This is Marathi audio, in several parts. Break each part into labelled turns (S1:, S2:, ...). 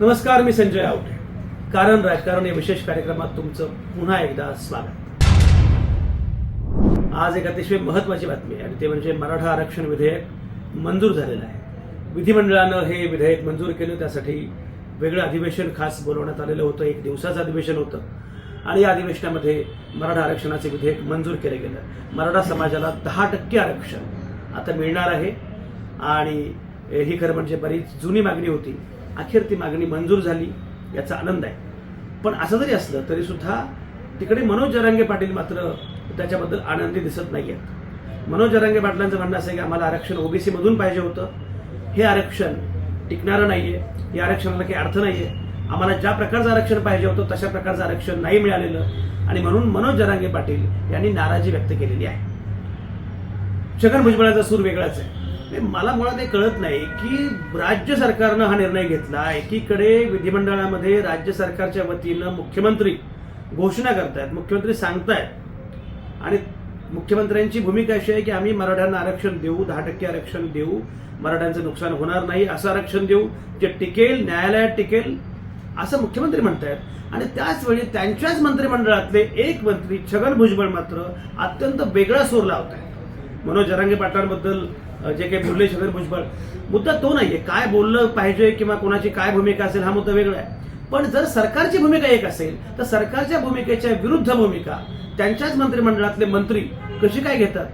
S1: नमस्कार मी संजय आवटे. कारण राजकारण या विशेष कार्यक्रमात तुमचं पुन्हा एकदा स्वागत. आज एक अतिशय महत्वाची बातमी आहे आणि ते म्हणजे मराठा आरक्षण विधेयक मंजूर झालेलं आहे. विधिमंडळानं हे विधेयक मंजूर केलं त्यासाठी वेगळं अधिवेशन खास बोलवण्यात आलेलं होतं एक दिवसाचं अधिवेशन होतं. आणि या अधिवेशनामध्ये मराठा आरक्षणाचे विधेयक मंजूर केले गेलं. मराठा समाजाला दहा टक्के आरक्षण आता मिळणार आहे. आणि ही खरं म्हणजे बरीच जुनी मागणी होती. अखेर ती मागणी मंजूर झाली याचा आनंद आहे. पण असं जरी असलं तरी सुद्धा तिकडे मनोज जरांगे पाटील मात्र त्याच्याबद्दल आनंदी दिसत नाही आहेत मनोज जरांगे पाटलांचं म्हणणं असं की आम्हाला आरक्षण ओबीसीमधून पाहिजे होतं. हे आरक्षण टिकणारं नाहीये. या आरक्षणाला काही अर्थ नाहीये. आम्हाला ज्या प्रकारचं आरक्षण पाहिजे होतं तशा प्रकारचं आरक्षण नाही मिळालेलं. आणि म्हणून मनोज जरांगे पाटील यांनी नाराजी व्यक्त केलेली आहे. छगन भुजबळाचा सूर वेगळाच आहे. मला मुळात हे कळत नाही की राज्य सरकारनं हा निर्णय घेतला. एकीकडे विधिमंडळामध्ये राज्य सरकारच्या वतीनं मुख्यमंत्री घोषणा करतायत मुख्यमंत्री सांगतायत. आणि मुख्यमंत्र्यांची भूमिका अशी आहे की आम्ही मराठ्यांना आरक्षण देऊ दहा टक्के आरक्षण देऊ. मराठ्यांचं नुकसान होणार नाही असं आरक्षण देऊ. जे टिकेल न्यायालयात टिकेल असं मुख्यमंत्री म्हणतायत. आणि त्याच वेळी त्यांच्याच मंत्रिमंडळातले एक मंत्री छगन भुजबळ मात्र अत्यंत वेगळा सूर लावत आहेत मनोज जरांगे पाटलांबद्दल जे काही बोलले छगन भुजबळ मुद्दा तो नाहीये काय बोललं पाहिजे किंवा कोणाची काय भूमिका असेल हा मुद्दा वेगळा आहे. पण जर सरकारची भूमिका एक असेल तर सरकारच्या भूमिकेच्या विरुद्ध भूमिका त्यांच्याच मंत्रिमंडळातले मंत्री कशी काय घेतात?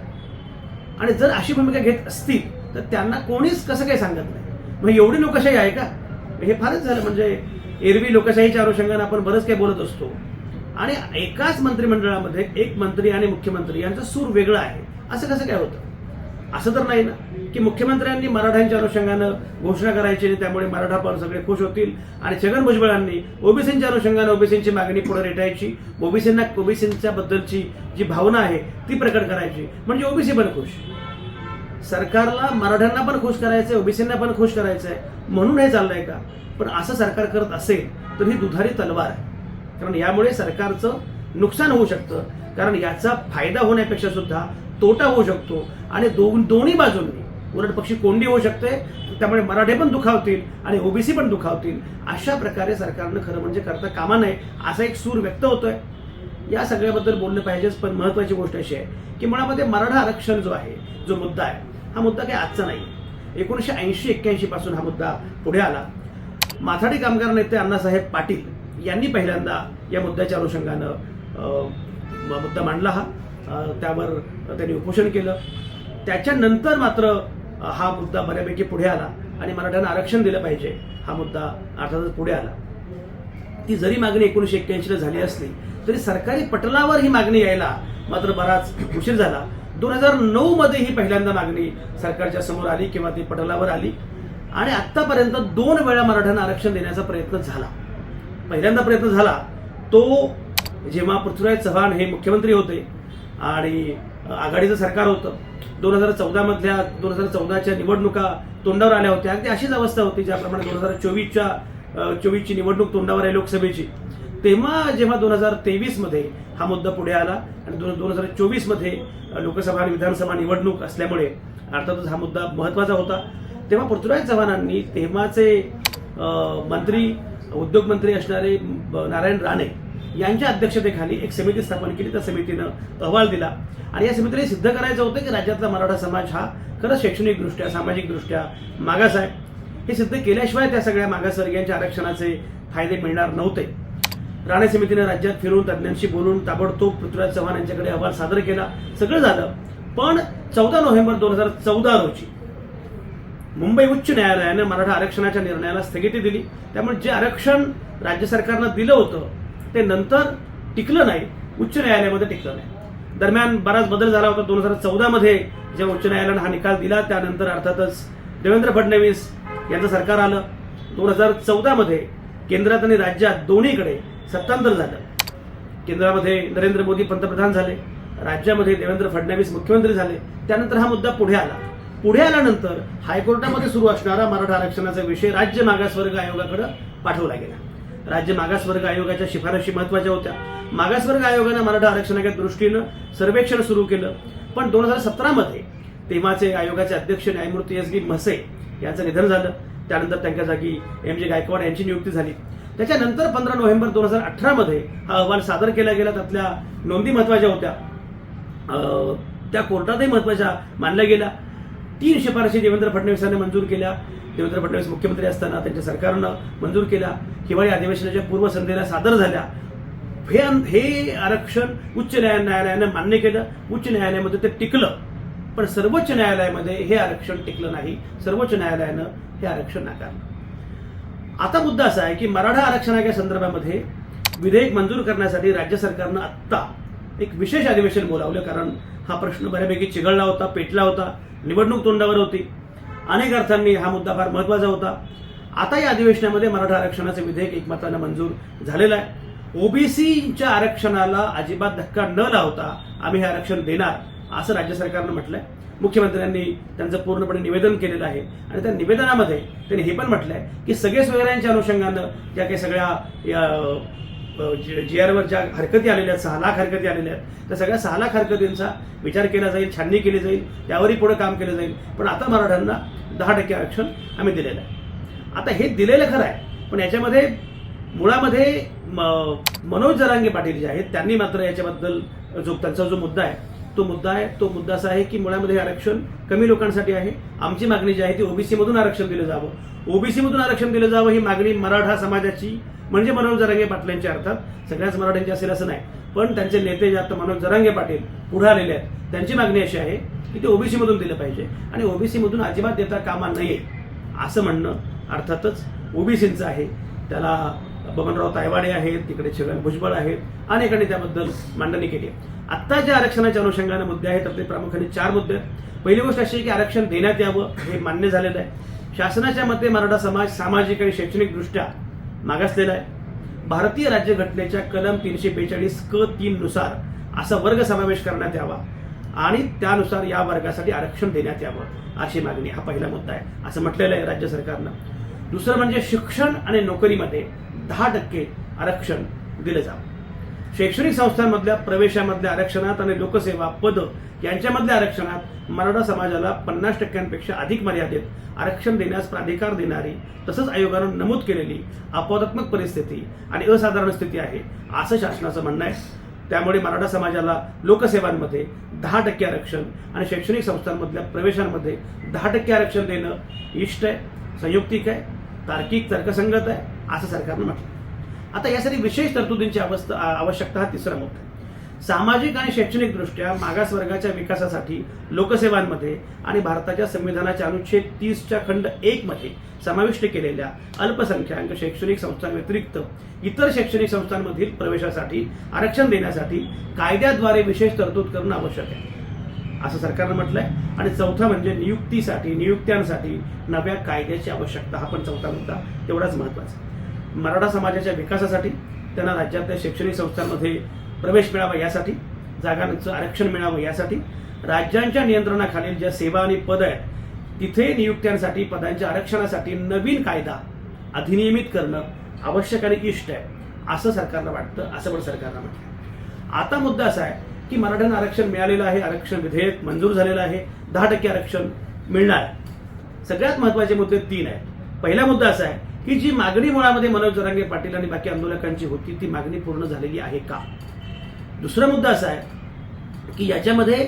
S1: आणि जर अशी भूमिका घेत असतील तर त्यांना कोणीच कसं काही सांगत नाही. मग एवढी लोकशाही आहे का? हे फारच झालं. म्हणजे एरवी लोकशाहीच्या अनुषंगाने आपण बरंच काही बोलत असतो. आणि एकाच मंत्रिमंडळामध्ये एक मंत्री आणि मुख्यमंत्री यांचा सूर वेगळा आहे. असं कसं काय होतं? असं तर नाही ना? की मुख्यमंत्र्यांनी मराठ्यांच्या अनुषंगानं घोषणा करायची आणि त्यामुळे मराठा पण सगळे खुश होतील. आणि छगन भुजबळांनी ओबीसींच्या अनुषंगानं ओबीसींची मागणी पुढे रेटायची. ओबीसींना ओबीसींच्या बद्दलची जी भावना आहे ती प्रकट करायची. म्हणजे ओबीसी पण खुश. सरकारला मराठ्यांना पण खुश करायचंय ओबीसींना पण खुश करायचंय. म्हणून हे चाललंय का? पण असं सरकार करत असेल तर ही दुधारी तलवार आहे. कारण यामुळे सरकारचं नुकसान होऊ शकतं. कारण याचा फायदा होण्यापेक्षा सुद्धा तोटा होऊ शकतो आणि दोन दोन्ही बाजूंनी उलट पक्षी कोंडी होऊ शकते त्यामुळे मराठे पण दुखावतील आणि ओबीसी पण दुखावतील. अशा प्रकारे सरकारनं खरं म्हणजे करता कामा नये असा एक सूर व्यक्त होतोय. या सगळ्याबद्दल बोललं पाहिजेच पण महत्वाची गोष्ट अशी आहे की मुळामध्ये मराठा आरक्षण जो आहे जो मुद्दा आहे हा मुद्दा काही आजचा नाही. एकोणीसशे ऐंशी एक्क्याऐंशी पासून हा मुद्दा पुढे आला. माथाडी कामगार नेते अण्णासाहेब पाटील यांनी पहिल्यांदा या मुद्द्याच्या अनुषंगानं मुद्दा मांडला हा. त्यावर त्यांनी उपोषण केलं. त्याच्यानंतर मात्र हा मुद्दा बऱ्यापैकी पुढे आला आणि मराठ्यांना आरक्षण दिलं पाहिजे. हा मुद्दा अर्थातच पुढे आला. ती जरी मागणी एकोणीशे एक्क्याऐंशीला झाली असली तरी सरकारी पटलावर ही मागणी यायला मात्र बराच उशीर झाला. दोन हजार नऊ मध्ये ही पहिल्यांदा मागणी सरकारच्या समोर आली किंवा ती पटलावर आली. आणि आतापर्यंत दोन वेळा मराठ्यांना आरक्षण देण्याचा प्रयत्न झाला. पहिल्यांदा प्रयत्न झाला तो जेव्हा पृथ्वीराज चव्हाण हे मुख्यमंत्री होते आणि आघाडीचं सरकार होतं. दोन हजार चौदामधल्या दोन हजार चौदाच्या निवडणुका तोंडावर आल्या होत्या. अगदी अशीच अवस्था होती ज्याप्रमाणे दोन हजार चोवीसच्या चोवीसची निवडणूक तोंडावर आहे लोकसभेची. तेव्हा जेव्हा दोन हजार तेवीसमध्ये हा मुद्दा पुढे आला आणि दोन दोन हजार चोवीसमध्ये लोकसभा आणि विधानसभा निवडणूक असल्यामुळे अर्थातच हा मुद्दा महत्त्वाचा होता. तेव्हा पृथ्वीराज चव्हाणांनी तेव्हाचे मंत्री उद्योगमंत्री असणारे ब- नारायण राणे यांच्या अध्यक्षतेखाली एक समिती स्थापन केली. त्या समितीनं अहवाल दिला. आणि या समितीने सिद्ध करायचं होतं की राज्यातला मराठा समाज हा खरंच शैक्षणिकदृष्ट्या सामाजिकदृष्ट्या मागास आहे हे सिद्ध केल्याशिवाय त्या सगळ्या मागासवर्गीयांच्या आरक्षणाचे फायदे मिळणार नव्हते. राणे समितीने राज्यात फिरून तज्ज्ञांशी बोलून ताबडतोब पृथ्वीराज चव्हाण यांच्याकडे अहवाल सादर केला. सगळं झालं. पण चौदा नोव्हेंबर दोन हजार चौदा रोजी मुंबई उच्च न्यायालयानं मराठा आरक्षणाच्या निर्णयाला स्थगिती दिली. त्यामुळे जे आरक्षण राज्य सरकारनं दिलं होतं ते नंतर टिकलं नाही उच्च न्यायालयामध्ये टिकलं नाही. दरम्यान बराच बदल झाला होता दोन हजार चौदा मध्ये. जेव्हा उच्च न्यायालयानं हा निकाल दिला त्यानंतर अर्थातच देवेंद्र फडणवीस यांचं सरकार आलं. दोन हजार चौदा मध्ये केंद्रात आणि राज्यात दोन्हीकडे सत्तांतर झालं. केंद्रामध्ये नरेंद्र मोदी पंतप्रधान झाले. राज्यामध्ये देवेंद्र फडणवीस मुख्यमंत्री झाले. त्यानंतर हा मुद्दा पुढे आला. पुढे आल्यानंतर हायकोर्टामध्ये सुरू असणारा मराठा आरक्षणाचा विषय राज्य मागासवर्ग आयोगाकडे पाठवला गेला. राज्य मागासवर्ग आयोगाच्या शिफारशी महत्त्वाच्या होत्या. मागासवर्ग आयोगानं मराठा आरक्षणाच्या दृष्टीनं सर्वेक्षण सुरू केलं. पण दोन हजार सतरामध्ये तेव्हाचे आयोगाचे अध्यक्ष न्यायमूर्ती एस बी म्हसे यांचं निधन झालं. त्यानंतर त्यांच्या जागी एम जे गायकवाड यांची नियुक्ती झाली. त्याच्यानंतर पंधरा नोव्हेंबर दोन हजार अठरामध्ये हा अहवाल सादर केला गेला. त्यातल्या नोंदी महत्त्वाच्या होत्या. त्या कोर्टातही महत्त्वाच्या मानल्या गेल्या. तीन शिफारशी देवेंद्र फडणवीसांनी मंजूर केल्या. देवेंद्र फडणवीस मुख्यमंत्री असताना त्यांच्या सरकारनं मंजूर केल्या. हिवाळी अधिवेशनाच्या पूर्वसंध्येला सादर झाल्या. हे हे आरक्षण उच्च न्याय न्यायालयानं मान्य केलं. उच्च न्यायालयामध्ये ते टिकलं. पण सर्वोच्च न्यायालयामध्ये हे आरक्षण टिकलं नाही. सर्वोच्च न्यायालयानं हे आरक्षण नाकारलं. आता मुद्दा असा आहे की मराठा आरक्षणाच्या संदर्भामध्ये विधेयक मंजूर करण्यासाठी राज्य सरकारनं आत्ता एक विशेष अधिवेशन बोलावलं. कारण हा प्रश्न बऱ्यापैकी चिघळला होता पेटला होता निवडणूक तोंडावर होती. अनेक अर्थांनी हा मुद्दा फार महत्त्वाचा होता. आता या अधिवेशनामध्ये मराठा आरक्षणाचं विधेयक एकमतानं मंजूर झालेलं आहे. ओबीसीच्या आरक्षणाला अजिबात धक्का न लावता आम्ही हे आरक्षण देणार असं राज्य सरकारनं म्हटलंय. मुख्यमंत्र्यांनी त्यांचं पूर्णपणे निवेदन केलेलं आहे. आणि त्या निवेदनामध्ये त्यांनी हे पण म्हटलंय की सगळे सोयऱ्यांच्या अनुषंगानं ज्या काही सगळ्या जी आरवर ज्या हरकती आलेल्या आहेत सहा लाख हरकती आलेल्या आहेत त्या सगळ्या सहा लाख हरकतींचा विचार केला जाईल छाननी केली जाईल त्यावरही पुढे काम केलं जाईल. पण आता मराठ्यांना दहा टक्के आरक्षण आम्ही दिलेलं आहे. आता हे दिलेलं खरं आहे पण याच्यामध्ये मुळामध्ये म- मनोज जरांगे पाटील जे आहेत त्यांनी मात्र याच्याबद्दल जो त्यांचा जो मुद्दा आहे तो मुद्दा आहे तो मुद्दा असा आहे की मुळामध्ये हे आरक्षण कमी लोकांसाठी आहे. आमची मागणी जी आहे ती ओबीसी मधून आरक्षण दिलं जावं. ओबीसी मधून आरक्षण दिलं जावं ही मागणी मराठा समाजाची म्हणजे मनोज जरांगे पाटलांची अर्थात. सगळ्याच मराठ्यांची असेल असं नाही. पण त्यांचे नेते जे आता मनोज जरांगे पाटील पुढे आलेले आहेत त्यांची मागणी अशी आहे की ते ओबीसी मधून दिलं पाहिजे. आणि ओबीसी मधून अजिबात देता कामा नये असं म्हणणं अर्थातच ओबीसींचं आहे. त्याला बबनराव तायवाडे आहेत तिकडे छगन भुजबळ आहेत अनेकांनी त्याबद्दल मांडणी केली. आहे आत्ता ज्या आरक्षणाच्या अनुषंगाने मुद्दे आहेत आपले प्रामुख्याने चार मुद्दे आहेत. पहिली गोष्ट अशी की आरक्षण देण्यात यावं हे मान्य झालेलं आहे. शासनाच्या मते मराठा समाज सामाजिक आणि शैक्षणिक दृष्ट्या मागासलेला आहे. भारतीय राज्यघटनेच्या कलम तीनशे बेचाळीस क तीन नुसार असा वर्ग समावेश करण्यात यावा आणि त्यानुसार या वर्गासाठी आरक्षण देण्यात यावं अशी मागणी हा पहिला मुद्दा आहे. असं म्हटलेलं आहे राज्य सरकारनं. दुसरं म्हणजे शिक्षण आणि नोकरीमध्ये दहा टक्के आरक्षण दिलं जावं. शैक्षणिक संस्थांमधल्या प्रवेशामधल्या आरक्षणात आणि लोकसेवा पद यांच्यामधल्या आरक्षणात मराठा समाजाला पन्नास टक्क्यांपेक्षा अधिक मर्यादेत आरक्षण देण्यास प्राधिकार देणारी तसंच आयोगानं नमूद केलेली अपवादात्मक परिस्थिती आणि असाधारण स्थिती आहे असं शासनाचं म्हणणं आहे. त्यामुळे मराठा समाजाला लोकसेवांमध्ये दहा टक्के आरक्षण आणि शैक्षणिक संस्थांमधल्या प्रवेशांमध्ये दहा टक्के आरक्षण देणं इष्ट आहे संयुक्तिक आहे तार्किक तर्कसंगत आहे. असं सरकारनं म्हटलं. आता यासाठी विशेष तरतुदींची अवस्था आवश्यकता हा तिसरा मुद्दा आहे. सामाजिक आणि शैक्षणिक दृष्ट्या मागास वर्गाच्या विकासासाठी लोकसेवांमध्ये आणि भारताच्या संविधानाच्या अनुच्छेद तीसच्या खंड एक मध्ये समाविष्ट केलेल्या अल्पसंख्याक शैक्षणिक संस्थांव्यतिरिक्त इतर शैक्षणिक संस्थांमधील प्रवेशासाठी आरक्षण देण्यासाठी कायद्याद्वारे विशेष तरतूद करणं आवश्यक आहे. असं सरकारनं म्हटलंय. आणि चौथा म्हणजे नियुक्तीसाठी नियुक्त्यांसाठी नव्या कायद्याची आवश्यकता हा पण चौथा मुद्दा तेवढाच महत्त्वाचा मराठा समाजाच्या विकासासाठी त्यांना राज्यातल्या शैक्षणिक संस्थांमध्ये प्रवेश मिळावा यासाठी जागांचं आरक्षण मिळावं यासाठी राज्यांच्या नियंत्रणाखालील ज्या सेवा आणि पद आहेत तिथे नियुक्त्यांसाठी पदांच्या आरक्षणासाठी नवीन कायदा अधिनियमित करणं आवश्यक आणि इष्ट आहे असं सरकारला वाटतं असं पण सरकारला म्हटलं आता मुद्दा असा आहे की मराठ्यांना आरक्षण मिळालेलं आहे आरक्षण विधेयक मंजूर झालेलं आहे दहा टक्के आरक्षण मिळणार आहे. सगळ्यात महत्त्वाचे मुद्दे तीन आहेत. पहिला मुद्दा असा आहे ही जी मागणी मुळामध्ये मनोज जरांगे पाटील आणि बाकी आंदोलकांची होती ती मागणी पूर्ण झालेली आहे का? दुसरा मुद्दा असा आहे की याच्यामध्ये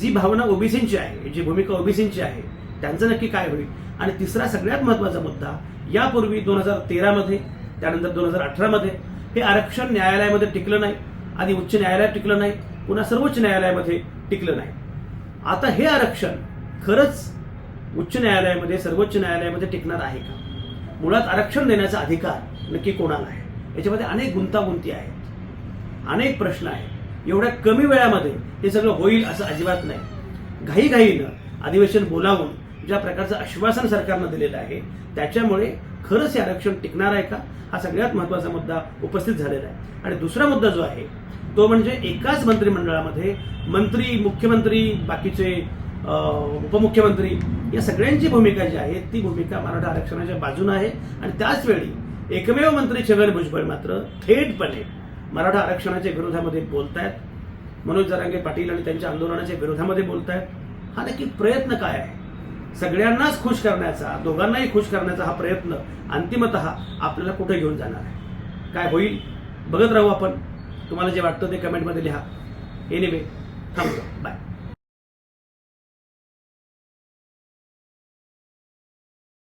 S1: जी भावना ओबीसींची आहे जी भूमिका ओबीसींची आहे त्यांचं नक्की काय होईल? आणि तिसरा सगळ्यात महत्त्वाचा मुद्दा यापूर्वी दोन हजार तेरामध्ये त्यानंतर दोन हजार अठरामध्ये हे आरक्षण न्यायालयामध्ये टिकलं नाही आधी उच्च न्यायालयात टिकलं नाही पुन्हा सर्वोच्च न्यायालयामध्ये टिकलं नाही. आता हे आरक्षण खरंच उच्च न्यायालयामध्ये सर्वोच्च न्यायालयामध्ये टिकणार आहे का? मुळात आरक्षण देण्याचा अधिकार नक्की कोणाला आहे? याच्यामध्ये अनेक गुंतागुंती आहेत. अनेक प्रश्न आहेत. एवढ्या कमी वेळामध्ये हे सगळं होईल असं अजिबात नाही. घाईघाईनं अधिवेशन बोलावून ज्या प्रकारचं आश्वासन सरकारनं दिलेलं आहे त्याच्यामुळे खरंच हे आरक्षण टिकणार आहे का? हा सगळ्यात महत्त्वाचा मुद्दा उपस्थित झालेला आहे. आणि दुसरा मुद्दा जो आहे तो म्हणजे एकाच मंत्रिमंडळामध्ये मंत्री मुख्यमंत्री बाकीचे उपमुख्यमंत्री या सगळ्यांची भूमिका जी आहे ती भूमिका मराठा आरक्षणाच्या बाजूने आहे. आणि त्याच वेळी एकमेव मंत्री छगन भुजबळ मात्र थेटपणे मराठा आरक्षणाच्या विरोधामध्ये बोलतायत. मनोज जरांगे पाटील आणि त्यांच्या आंदोलनाच्या विरोधामध्ये बोलतायत. हा नक्की प्रयत्न काय आहे? सगळ्यांनाच खुश करण्याचा दोघांनाही खुश करण्याचा हा प्रयत्न अंतिमत आपल्याला कुठे घेऊन जाणार आहे? काय होईल? बघत राहू आपण. तुम्हाला जे वाटतं ते कमेंटमध्ये लिहा. एनिवे थांबतो. बाय